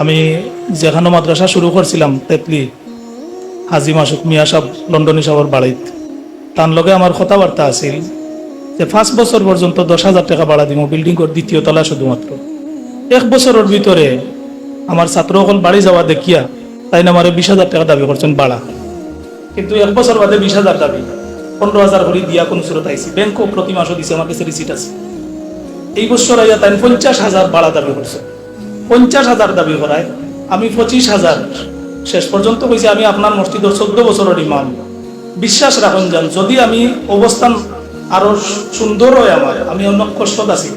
আমি যেখানে মাদ্রাসা শুরু করছিলাম, তেতলি, হাজি মাসুক মিয়া সাহ লন্ডনী সাহর বাড়িত। তার লগে আমার কথাবার্তা আছিল যে পাঁচ বছর পর্যন্ত দশ হাজার টাকা ভাড়া দিব বিল্ডিং দ্বিতীয় তলা শুধুমাত্র। এক বছরের ভিতরে আমার ছাত্রসকল বাড়ি যাওয়া দেখিয়া তাই না আমার বিশ হাজার টাকা দাবি করছেন ভাড়া কিন্তু এক বছর বাদে বিশ হাজার দাবি, পনেরো হাজার করে দিয়া কোন সুরত আইসি ব্যাংকও প্রতি মাসও দিছে, আমার কাছে রিসিট আছে। এই বছর আইয়া তাই পঞ্চাশ হাজার ভাড়া দাবি করছে। পঞ্চাশ হাজার দাবি করায়। আমি পঁচিশ হাজার। শেষ পর্যন্ত কইছি আমি আপনার মসজিদের চোদ্দ বছরের ইমাম। বিশ্বাস রাখুন যান, যদি আমি অবস্থান আরও সুন্দর হয় আমার, আমি অন্য কষ্টত আছি।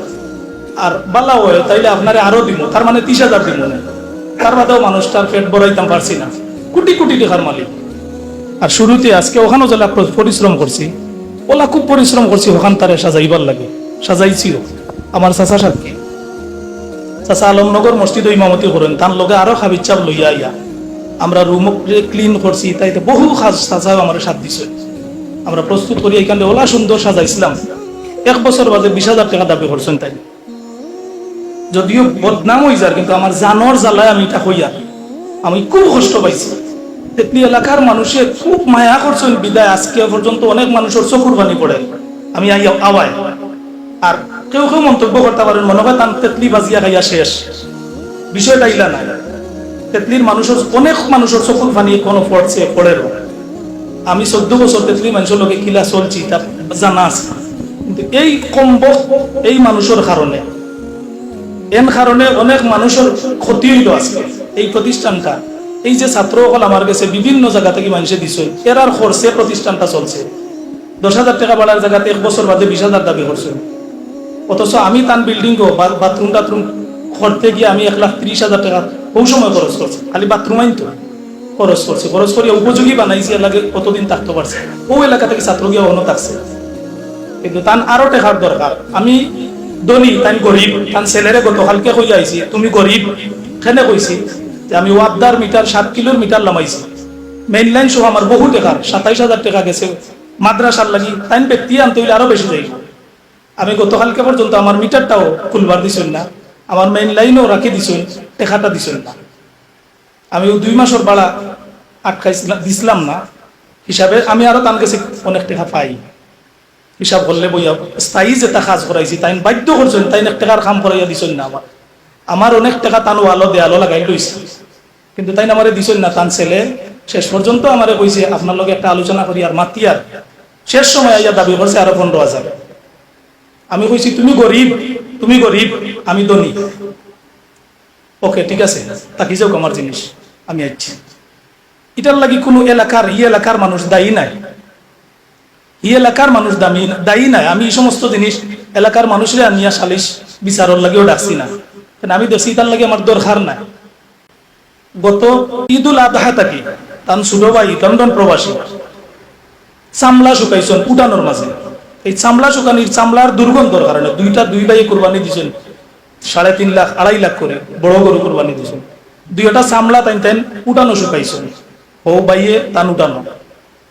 আর বালা হয়, তাইলে আপনারে আরও দিব তার মানে ত্রিশ হাজার দিব না। তার বাদেও মানুষটার পেট বড়াইতাম পারছি না। কোটি কোটি টাকার মালিক। আর শুরুতে আজকে ওখানেও যেলা পরিশ্রম করছি, ওলা খুব পরিশ্রম করছি, ওখান তারে সাজাইবার লাগে। সাজাইছিও। আমার চাচা সাক্ষী চাচা আলমনগর মসজিদ ইমামতি করেন তার লগে আরও খাবির চাপ লইয়া আইয়া আমরা রুম ক্লিন করছি তাইতে বহু সাজ আমার সাথ দিছে। আমরা প্রস্তুত করি এখানে ওলা সুন্দর সাজাইছিলাম এক বছর বাদে বিশ হাজার টাকা দাবি করছেন তাই। যদিও বদনাম হয়ে যার কিন্তু আমার জানর জ্বালায় আমি এটা হইয়া আমি খুব কষ্ট পাইছি। তেতলি এলাকার মানুষে খুব মায়া করছেন, বিদায়। আজকে পর্যন্ত অনেক মানুষের চকুর পানি পড়ে আমি আওয়ায় আর কেউ কেউ মন্তব্য করতে পারেন, মনে হয় তান তেতলি বাজিয়া খাইয়া শেষ। বিষয়টা ইলা নাই। তেতলির মানুষের, অনেক মানুষের চকুর পানি কোনো পড়ছে পড়ের আমি চোদ্দ বছর তেতলি মানুষের লোকে কিলা চলছি, তার জানা আছে। কিন্তু এই কম্ব, এই মানুষের কারণে, এন কারণে অনেক মানুষের ক্ষতি হইল আজকে এই প্রতিষ্ঠানটা। এই যে ছাত্রসকল আমার কাছে বিভিন্ন জায়গা থেকে মানুষে দিছে, এরার খরচে প্রতিষ্ঠানটা চলছে। দশ হাজার টাকা বাড়ার জায়গাতে এক বছর বাদে বিশ হাজার দাবি করছে। অথচ আমি তান বিল্ডিং বাথরুম টাথরুম করতে গিয়ে আমি এক লাখ ত্রিশ হাজার টাকা বহু সময় খরচ করছি। খালি বাথরুম আইন তো খরচ করছে। খরচ করিয়া উপযোগী বানাইছি এলাকে কতদিন থাকতে পারছে? ও এলাকা থেকে ছাত্র গিয়ে অন্য থাকছে। কিন্তু তান আরও টেকার দরকার। আমি ধনী তাই গরিব, তান ছেলেরে গতকালকে কই আইছি, তুমি গরিব, কেনে কইছি যে আমি ওয়াবদার মিটার, সাত কিলোর মিটার লামাইছি মেইন লাইন সহ আমার বহু টাকার সাতাইশ হাজার টাকা গেছে। মাদ্রাসার লাগি তাই ব্যক্তি আনতে হইলে আরও বেশি যাই আমি গতকালকে পর্যন্ত আমার মিটারটাও খুলবার দিছেন না, আমার মেইন লাইনও রাখি দিছেন টেকাটা দিছেন না। আমি দুই মাসের ভাড়া আটকাইছিলাম দিছিলাম না। হিসাবে আমি আরও তান কাছে অনেক টাকা পাই। হিসাব করলে বইয়া স্থায়ী যেটা কাজ করাইছি তাই বাধ্য করছেন তাই এক টাকার কাম করাইয়া দিছেন না আমার। আমার অনেক টাকা তান ওয়ালো দেয়ালো লাগাই লইছে। কিন্তু তাই আমারে দিছেন না, তান ছেলে। শেষ পর্যন্ত আমারে কইছে, আপনার লগে একটা আলোচনা করি আর মাতি আর। শেষ সময় আইয়া দাবি করছে আরও পনেরো হাজার। আমি কইছি, তুমি গরিব তুমি গরিব, আমি ধনী। ওকে, ঠিক আছে তাকি যাও আমার জিনিস, আমি আইছি। এটার লাগি কোনো এলাকার, ই এলাকার মানুষ দায়ী নাই। ই এলাকার মানুষ দামি, দায়ী নাই। আমি এই সমস্ত জিনিস এলাকার মানুষের আনিয়া সালিশ বিচারের লাগেও ডাকছি না। কেন আমি দেখছি তার লাগে আমার দরকার নাই। গত ঈদুল আদহা থাকি তান সুডবাই লন্ডন প্রবাসী চামলা শুকাইছেন উঠানোর মাঝে। এই চামলা শুকানির চামলার দুর্গন্ধর কারণে দুইটা দুই ভাই কোরবানি দিছেন। সাড়ে তিন লাখ, আড়াই লাখ করে বড় গরু কোরবানি দিছেন। দুইটা চামলা তাই তাই উঠানো শুকাইছেন। ও বাইয়ে তান উঠানো।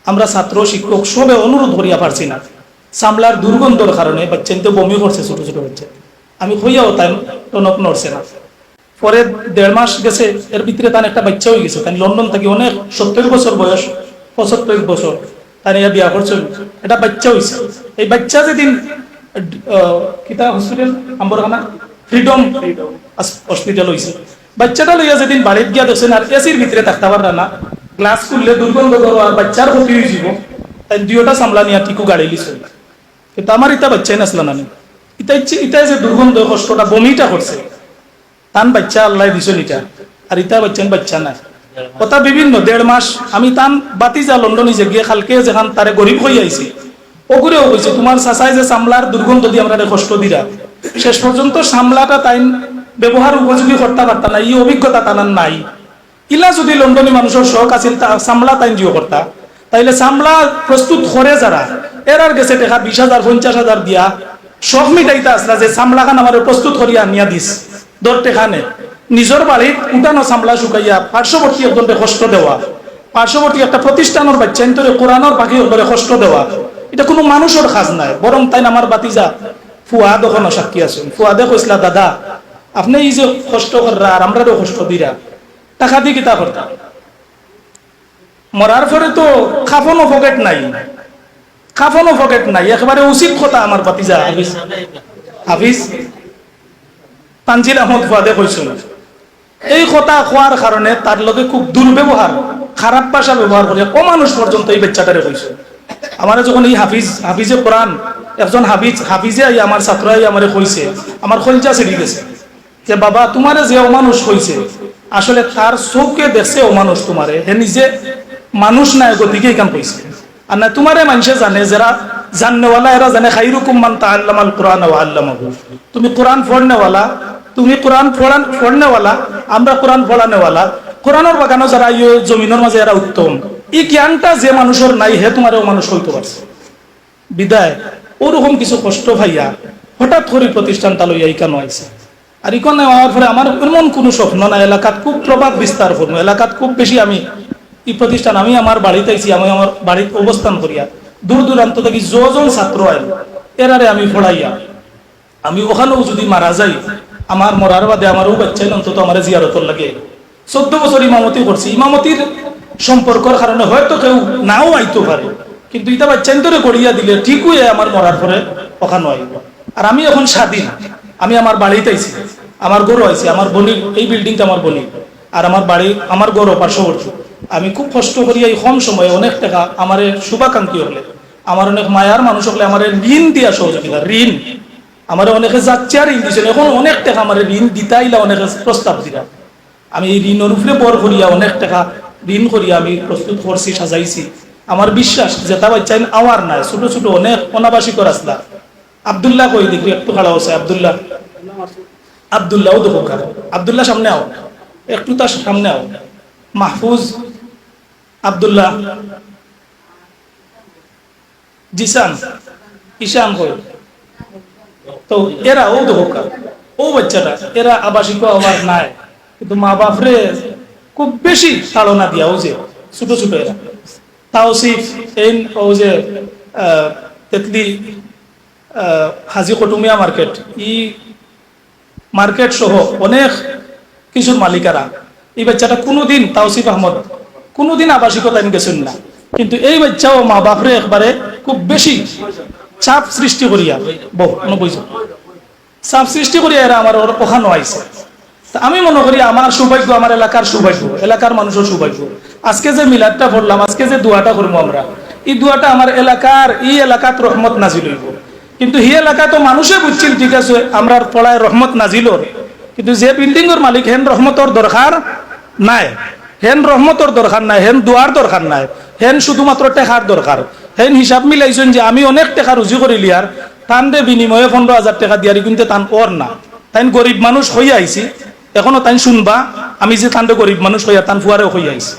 আমরা ছাত্র, শিক্ষক, সবে অনুরোধ করিয়া পারছি না। চামলার দুর্গন্ধর কারণে বাচ্চা তো বমি করছে, ছোট ছোট বাচ্চা। আমি হইয়াও তাই টনক নড়ছে না। পরে দেড় মাস গেছে, এর ভিতরে তার একটা বাচ্চা হয়ে গেছে। তাই লন্ডন থেকে অনেক সত্তর বছর বয়স, পঁচাত্তর বছর। তার ইয়া বিয়া করছে। এটা বাচ্চা হয়েছে এই বাচ্চা যেদিন কিতা হসপিটাল আম্বরখানা? ফ্রিডম হসপিটাল হয়েছে বাচ্চাটা লইয়া যেদিন বাড়িতে গিয়া দেখছেন আর এসির ভিতরে থাকতে পারবে না। গ্লাস খুললে দুর্গন্ধ করো আর বাচ্চার ক্ষতি হয়ে যাব তাই দুইটা সামলা নিয়ে টিকু গাড়ি লিছে। কিন্তু আমার ইটা বাচ্চাই নাসলা না ইটা ইচ্ছে ইটাই যে দুর্গন্ধ, কষ্টটা বমিটা করছে। তান বাচ্চা আল্লাহ দিছেন ইটা। আর ইতা বাচ্চান বাচ্চা নাই। কথা বিভিন্ন, দেড় মাস আমি তান বাতি যা লন্ডনে যে গিয়ে খালকে যেখান তারে গরিব হয়ে আইছি, ওগুরেও কইছে, তোমার চাচাই যে সামলার দুর্গন্ধ দিয়ে আমরা কষ্ট দিরা। শেষ পর্যন্ত সামলাটা তাই ব্যবহার উপযোগী করতে পারতা না এই অভিজ্ঞতা তানার নাই। ইলা যদি লন্ডনী মানুষের শখ আছিল সামলা তাই জিও করতা। তাইলে সামলা প্রস্তুত করে যারা এরার গেছে টাকা বিশ হাজার, পঞ্চাশ হাজার দিয়া। শখ মিটাইতা আসলা যে সামলা খান আমার প্রস্তুত করিয়া নিয়া দিস। দর টেখানে নিজের বাড়িত উঠানো সামলা শুকাইয়া পার্শ্ববর্তী একজনকে কষ্ট দেওয়া। পার্শ্ববর্তী একটা প্রতিষ্ঠানের বাচ্চা ইন্তরে কোরআনের পাখি একজনে কষ্ট দেওয়া। এটা কোনো মানুষের কাজ নাই বরং তাই আমার বাতিজা ফুয়াদ ওখানে সাক্ষী আছেন ফুয়াদে কইসলা দাদা, আপনি এই যে কষ্ট কররা আর আমরাও কষ্ট দিরা টাকা দিয়ে কিতা করতাম মরার পরে তো খাফনও পকেট নাই। খাফনও পকেট নাই একেবারে উচিত কথা আমার বাতিজা হাফিজ। হাফিজ তানজিল আহমদ ফুয়াদে কৈছিল। এই কথা কোয়ার কারণে তার লগে খুব দুর্ব্যবহার খারাপ ভাষা ব্যবহার করে অমানুষ পর্যন্ত এই বাচ্চাটারে কইছে। আমার যখন এই হাফিজ, হাফিজে কোরআন, একজন হাফিজ, হাফিজে আই আমার ছাত্রাই আমারে কইছে, আমার খলজা ছিড়ি গেছে যে, বাবা, তোমারে যে অমানুষ হইছে আসলে তার চৌকে দেখছে অমানুষ তোমারে হে নিজে মানুষ নাই গতিকে কাম কইছে। আর না, তোমারে মানুষে জানে, যারা জাননেওয়ালা, এরা জানে, খাইরুকুম মান তাআল্লামাল কোরআন ওয়া আল্লামাহু। তুমি কোরআন পড়নেওয়ালা তুমি কোরআন পড়ান, পড়নেওয়ালা, আমরা কোরআন পড়ানেওয়ালা। কোরআনের বাগানো যারা ইয়ে জমিনের মাঝে এরা উত্তম। এই জ্ঞানটা যে মানুষের নাই, হে তোমারও মানুষ হইতে পারছে। বিদায়। ওরকম কিছু কষ্ট ভাইয়া, হঠাৎ করে প্রতিষ্ঠানটা লইয়া ইকান আইছে? আর ইকন হওয়ার পরে আমার এমন কোনো স্বপ্ন না এলাকাত খুব প্রভাব বিস্তার করব, এলাকাত খুব বেশি আমি, এই প্রতিষ্ঠান আমি আমার বাড়িতে আইছি, আমি আমার বাড়িতে অবস্থান করিয়া। দূর দূরান্ত থেকে যজন ছাত্র আইন এরারে আমি পড়াইয়া। আমি ওখানেও যদি মারা যাই আমার মরার বাদে আমারও বাচ্চাই অন্তত আমার জিয়ারতর লাগে। চোদ্দ বছর ইমামতি করছি। ইমামতির সম্পর্কর কারণে হয়তো কেউ নাও আইতে পারে। কিন্তু ইটা বাচ্চান্তরে করিয়া দিলে ঠিকই আমার মরার পরে ওখানে আইব আর আমি এখন স্বাধীন। আমি আমার বাড়িতে আইছি, আমার গরু আইছি, আমার বনির এই বিল্ডিংটা আমার বনির আর আমার বাড়ি, আমার গরু পার্শ্ববর্তী আমি খুব কষ্ট করি এই কম সময়ে অনেক টাকা আমার শুভাকাঙ্ক্ষী হলে, আমার অনেক মায়ার মানুষ হলে আমার ঋণ দিয়া সহযোগিতা, ঋণ। আমার অনেকে যাচ্ছে আর ঋণ দিয়েছিল এখন অনেক টাকা আমার ঋণ দিতাইলা অনেকে প্রস্তাব দিলা আমি এই ঋণের উপরে বর করিয়া অনেক টাকা ঋণ করিয়া আমি প্রস্তুত করছি, সাজাইছি। আমার বিশ্বাস যে তা বাচ্চা আওয়ার নাই, ছোট ছোট অনেক অনাবাসিক আসলা। আবদুল্লাহ কই দেখি, একটু খাড়া হচ্ছে আবদুল্লাহ। আবদুল্লাহ দেখো আবদুল্লাহ সামনে আও। একটু তার সামনে আও। মাহফুজ, আবদুল্লাহ। জিসান, ঈশান কই? তো এরা ও খাড়া ও বাচ্চাটা, এরা আবাসিক আবার নাই। কিন্তু মা বাপরে খুব বেশি তাড়না দিয়া ও যে, ছোট ছোট এরা। তাওসিফ এই ও যে তেতলি হাজি কটুমিয়া মার্কেট। ই মার্কেট সহ অনেক কিছুর মালিকারা এই বাচ্চাটা কোনোদিন তাওসিফ আহমদ, কোনোদিন আবাসিকতা গেছেন না। কিন্তু এই বাচ্চাও মা বাপরে একবারে খুব বেশি চাপ সৃষ্টি করিয়া, বহু বইছ চাপ সৃষ্টি করিয়া এরা আমার ওখানো আইছে আমি মনে করি আমার সৌভাগ্য আমার এলাকার সৌভাগ্য এলাকার মানুষের সৌভাগ্য। আজকে যে মিলাদটা পড়লাম, আজকে যে দোয়াটা করব আমরা, এই দোয়াটা আমার এলাকার এই এলাকাত রহমত নাজিল হইব। কিন্তু এই এলাকা তো মানুষে বুঝছিল ঠিক আছে আমরা পড়ায় রহমত নাজিলর কিন্তু যে বিল্ডিং এর মালিক, হেন রহমতর দরকার নাই। হেন রহমতর দরকার নাই, হেন দোয়ার দরকার নাই। হেন শুধুমাত্র টেকার দরকার হেন হিসাব মিলাইছেন যে আমি অনেক টাকা রুজি করিলি আর তান দে বিনিময়ে পনেরো হাজার টাকা দিয়ারি কিন্তু তান ওর না। তাই গরিব মানুষ হইয়া আইছি এখনও তাই শুনবা, আমি যে তান গরিব মানুষ হইয়া তান ফুয়ারে হইয়া আইছি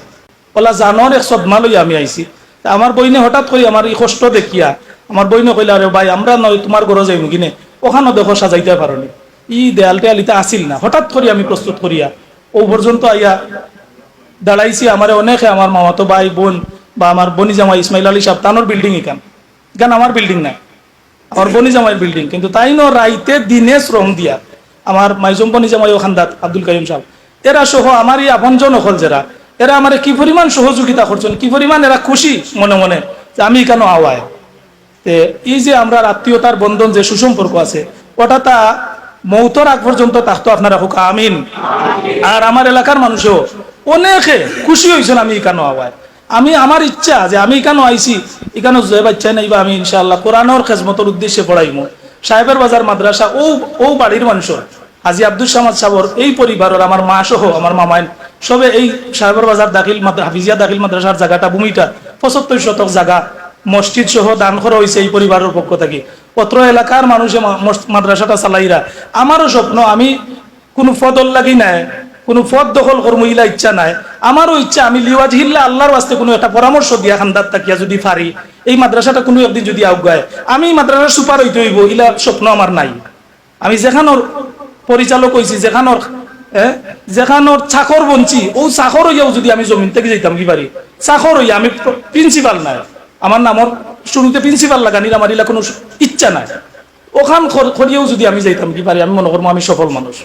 ওলা জানোর এক সদমা লইয়া আমি আইছি আমার বইনে হঠাৎ করে আমার এই কষ্ট দেখিয়া আমার বইনে কইলে আরে ভাই, আমরা নয় তোমার ঘরে যাইমু কিনে? ওখানে দেখো সাজাইতে পারনি ই দেয়াল টেয়াল ইটা আসিল না। হঠাৎ করে আমি প্রস্তুত করিয়া ও পর্যন্ত আইয়া দাঁড়াইছি। আমার অনেকে আমার মামাতো ভাই বোন বা আমার বনি জামাই ইসমাইল আলী সাহেব, তানোর বিল্ডিং এখান। এখান আমার বিল্ডিং নাই? আমার বনি জামাইয়ের বিল্ডিং কিন্তু তাই ন রাইতে দিনে শ্রম দিয়া আমার মাইজম বনি জামাই খান্দাত আব্দুল কাইম সাহেব, এরা সহ আমার এই আপনজন অকল যারা, এরা আমার কি পরিমাণ সহযোগিতা করছেন, কি পরিমাণ এরা খুশি মনে মনে যে আমি কেন আওয়ায়? এই যে আমরা আত্মীয়তার বন্ধন যে সুসম্পর্ক আছে, ওটা তা মৌতর আগ পর্যন্ত থাকতো আপনারা হোক, আমিন। আর আমার এলাকার মানুষও অনেকে খুশি হয়েছেন আমি কেন আওয়ায়? আমি আমার ইচ্ছা যে আমি কেন আইছি এখানে যে বাচ্চা নাই বা আমি ইনশাআল্লাহ কোরআনের খেজমতের উদ্দেশ্যে পড়াইমু। সাহেবের বাজার, মাদ্রাসা, ও ও বাড়ির মানুষের আজি আব্দুল সামাদ সাবর, এই পরিবারের আমার মা সহ, আমার মামাইন সবে এই সাহেবের বাজার দাখিল হাফিজিয়া দাখিল মাদ্রাসার জায়গাটা, ভূমিটা, পঁচাত্তর শতক জায়গা, মসজিদ সহ দান করা হয়েছে এই পরিবারের পক্ষ থেকে। অত্র এলাকার মানুষে মাদ্রাসাটা চালাইরা, আমারও স্বপ্ন আমি কোনো ফদল লাগি নাই কোনো পদ দখল করব ইলা ইচ্ছা নাই। আমারও ইচ্ছা, আমি লিওয়াজ হিল্লা আল্লাহর বাস্তে কোনো একটা পরামর্শ দিয়া খান্দার তাকিয়া যদি পারি, এই মাদ্রাসাটা কোনো একদিন যদি আগায় আমি মাদ্রাসার সুপার হইতে হইব, ইলা স্বপ্ন আমার নাই। আমি যেখানোর পরিচালক হয়েছি যেখানোর যেখানোর চাকর বঞ্চি ও চাকর হইয়াও যদি আমি জমিন থেকে যাইতাম কি পারি? চাকর হইয়া আমি প্রিন্সিপাল নাই। আমার নামর শুরুতে প্রিন্সিপাল লাগানির আমার ইলা কোনো ইচ্ছা নাই। ওখান করিয়াও যদি আমি যাইতাম কি পারি, আমি মনে করব আমি সফল মানুষ।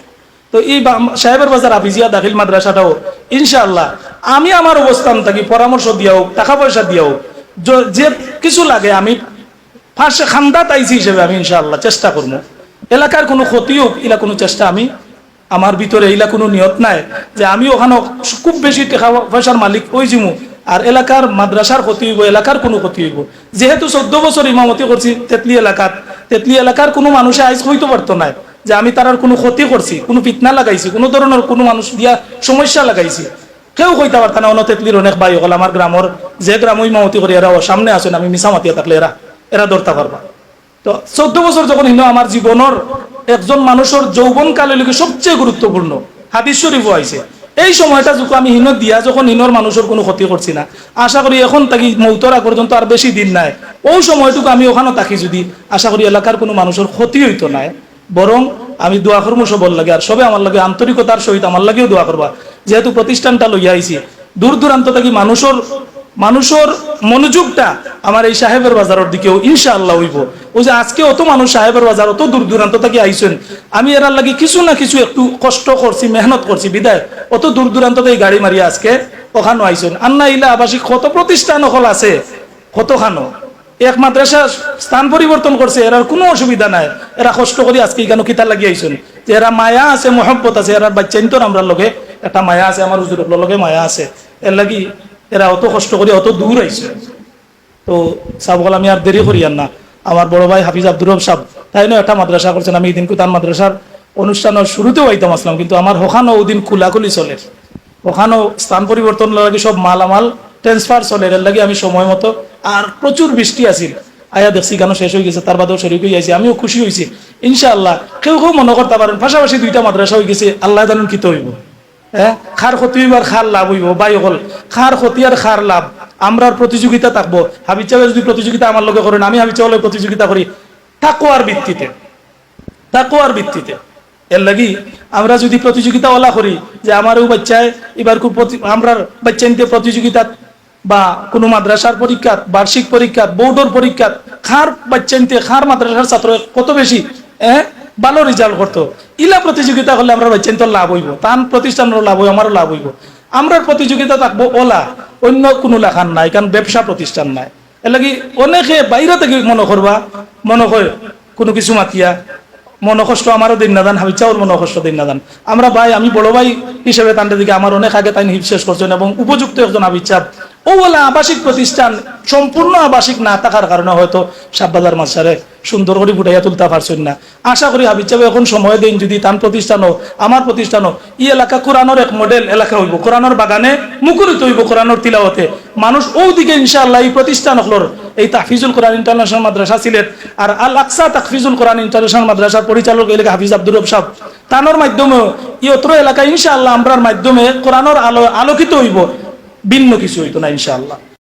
তো এই সাহেবের বাজার আফিজিয়া দাখিল মাদ্রাসাটাও, ইনশাআল্লাহ, আমি আমার অবস্থান থাকি, পরামর্শ দিয়াও টাকা পয়সা দিয়া য- যে কিছু লাগে আমি ফার্স্টে খান্দা তাইছি হিসেবে আমি ইনশাআল্লাহ চেষ্টা করব। এলাকার কোনো ক্ষতি হোক এলা কোনো চেষ্টা আমি, আমার ভিতরে এইলা কোনো নিয়ত নাই যে আমি ওখানে খুব বেশি টাকা পয়সার মালিক ওই জিমু, আর এলাকার মাদ্রাসার ক্ষতি হইব, এলাকার কোনো ক্ষতি হইব। যেহেতু চোদ্দ বছর ইমামতি করছি, তেতলি এলাকাত, তেতলি এলাকার কোনো মানুষে আইজ হইতে পারতো না যে আমি তার কোনো ক্ষতি করছি, কোনো ফিতনা লাগাইছি, কোনো ধরনের কোনো মানুষ দিয়া সমস্যা লাগাইছি। কেউ কইতে পারত না অন্য তেতলির অনেক ভাই হল আমার গ্রামের, যে গ্রাম ইমামতি করি, এরা সামনে আসেন, আমি মিশা মাতিয়া থাকলে এরা এরা ধরতে পারবা। তো চোদ্দ বছর যখন হিন আমার জীবনের একজন মানুষের যৌবন কালে লোকে সবচেয়ে গুরুত্বপূর্ণ হাদিস শরীফ আইছে এই সময়টা যখন আমি হিনত দিয়া যখন হিনর মানুষের কোনো ক্ষতি করছি না, আশা করি এখন থাকি মৌতরা পর্যন্ত আর বেশি দিন নাই। ওই সময়টুকু আমি ওখানে থাকি যদি, আশা করি এলাকার কোনো মানুষের ক্ষতি হইতো নাই। বরং আমি দোয়া করব সবর লাগে। আর সবে আমার লাগে আন্তরিকতার সহিত আমার লাগেও দোয়া করবা। যেহেতু প্রতিষ্ঠানটা লইয়া আইছি, দূর দূরান্ত থাকি মানুষের মানুষের মনোযোগটা আমার এই সাহেবের বাজারের দিকেও ইনশাআল্লাহ হইব। ওই যে আজকে অত মানুষ সাহেবের বাজার, অত দূর দূরান্ত থেকে আইসেন আমি এরার লাগি কিছু না কিছু একটু কষ্ট করছি, মেহনত করছি, বিদায়। অত দূর দূরান্ত থেকে গাড়ি মারি আজকে ওখানে আইসেন আন্না ইলা আবাসিক, কত প্রতিষ্ঠান ওখানে আছে, কতখানো? এক মাদ্রাসা স্থান পরিবর্তন করছে এরার কোনো অসুবিধা নাই। এরা কষ্ট করে আজকে কেন কিতা লাগি আইসেন যে এরা মায়া আছে, মহব্বত আছে এরার বাচ্চাইন তো আমরা লগে। একটা মায়া আছে, আমার হুজুর লগে মায়া আছে। এর লাগি এরা অত কষ্ট করে অত দূর আইছে। তো সাবগল আমি আর দেরি করি আর না। আমার বড় ভাই হাফিজ আব্দুর রব সাহ তাই নয় একটা মাদ্রাসা করছেন। আমি এদিন তার মাদ্রাসার অনুষ্ঠানের শুরুতেও আইতাম আসলাম, কিন্তু আমার ওখানেও ওদিন কুলাকুলি চলে। ওখানেও স্থান পরিবর্তন লাগে সব মালামাল ট্রান্সফার চলে। এর লাগে আমি সময় মতো আর প্রচুর বৃষ্টি আছিল। আয়া দেখছি কেন শেষ হয়ে গেছে, তার বাদেও শরীর হয়ে যাইছি আমিও খুশি হয়েছি ইনশাআল্লাহ, কেউ কেউ মনে করতে পারেন, পাশাপাশি দুইটা মাদ্রাসা হয়ে গেছে, আল্লাহ জানেন কি হইব হ্যাঁ? খার ক্ষতি হইব আর খার লাভ হইব, বাই হল। খার ক্ষতি আর খার লাভ আমরা প্রতিযোগিতা থাকব। হাবিজ চাওয়া যদি প্রতিযোগিতা আমার লগে করেন, আমি হাবিজ চাওয়ালে প্রতিযোগিতা করি তাকোয়ার ভিত্তিতে। তাকোয়ার ভিত্তিতে। এর লাগি, আমরা যদি প্রতিযোগিতা ওলা করি, যে আমারও বাচ্চায়, এবার খুব আমরা বাচ্চা নিতে প্রতিযোগিতা বা কোনো মাদ্রাসার পরীক্ষা বার্ষিক পরীক্ষা বোর্ডের পরীক্ষা খার বাচ্চা নিতে খার মাদ্রাসার ছাত্র কত বেশি? হ্যাঁ ভালো রেজাল্ট করতো। ইলা প্রতিযোগিতা করলে আমরা বাচ্চা নিতে লাভ হইব। তান প্রতিষ্ঠানেরও লাভ হইব, আমারও লাভ হইব। আমরা প্রতিযোগিতা থাকব ওলা, অন্য কোনো লেখান নাই, কারণ ব্যবসা প্রতিষ্ঠান নাই। এর লাগি অনেকে বাইরে থেকে মনে করবা, মনে করে কোনো কিছু মাতিয়া মনকষ্ট আমারও দিন না দান হাবিচাওর মনকষ্ট দিন না দান। আমরা ভাই, আমি বড় ভাই হিসেবে তান্ডে দিকে আমার অনেক আগে তাই হিপ শেষ করছেন এবং উপযুক্ত একজন হাবিচাপ ও বলে আবাসিক প্রতিষ্ঠান সম্পূর্ণ আবাসিক না থাকার কারণে হয়তো সাববাজার মাসারে সুন্দর করে ফুটাইয়া তুলতে পারছেন না। আশা করি হাবিচাবে এখন সময় দিন যদি তান প্রতিষ্ঠানও, আমার প্রতিষ্ঠানও ই এলাকা কোরআনের এক মডেল এলাকা হইব। কোরআনের বাগানে মুখরিত হইব কোরআনের তিলাওতে মানুষ ও দিকে ইনশাআল্লাহ এই প্রতিষ্ঠান হলোর এই তাহফিজুল কোরআন ইন্টারন্যাশনাল মাদ্রাসা সিলেট আর আল আকসা তাহফিজুল কোরআন ইন্টারন্যাশনাল মাদ্রাসার পরিচালক এলাকা হাফিজ আব্দুর রব সাহ তানোর মাধ্যমে ই অত্র এলাকা ইনশাআল্লাহ আমরার মাধ্যমে কোরআনের আলো আলোকিত হইব। ভিন্ন কিছু হইতো না ইনশাআল্লাহ।